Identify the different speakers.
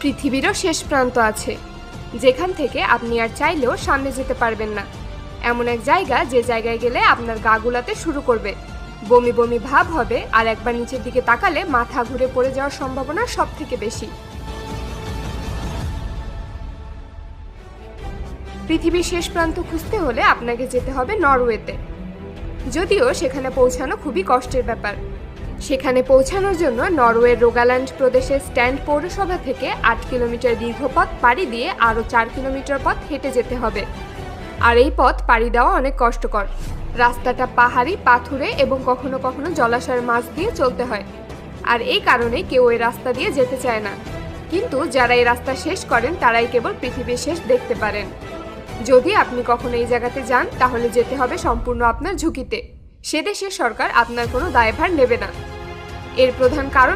Speaker 1: পৃথিবীরও শেষ প্রান্ত আছে। যেখান থেকে আপনি আর চাইলেও সামনে যেতে পারবেন না। এমন এক জায়গা যে জায়গায় গেলে আপনার গা গুলাতে শুরু করবে। বমি বমি ভাব হবে আর একবার নিচের দিকে তাকালে মাথা ঘুরে পড়ে যাওয়ার সম্ভাবনা সব থেকে বেশি। পৃথিবীর শেষ প্রান্ত খুঁজতে হলে আপনাকে যেতে হবে নরওয়েতে। যদিও সেখানে পৌঁছানো খুবই কষ্টের ব্যাপার। সেখানে পৌঁছানোর জন্য নরওয়ের রোগাল্যান্ড প্রদেশের স্ট্যান্ড পৌরসভা থেকে আট কিলোমিটার দীর্ঘ পথ পাড়ি দিয়ে আরও চার কিলোমিটার পথ হেঁটে যেতে হবে। আর এই পথ পাড়ি দেওয়া অনেক কষ্টকর। রাস্তাটা পাহাড়ি, পাথুরে এবং কখনো কখনো জলাশয়ের মাছ দিয়ে চলতে হয়। আর এই কারণে কেউ এই রাস্তা দিয়ে যেতে চায় না। কিন্তু যারা এই রাস্তা শেষ করেন, তারাই কেবল পৃথিবীর শেষ দেখতে পারেন। যদি আপনি কখনো এই জায়গাতে যান, তাহলে যেতে হবে সম্পূর্ণ আপনার ঝুঁকিতে। সে দেশের সরকার আপনার কোনো দায়ভার নেবে না। এর প্রধান কারণ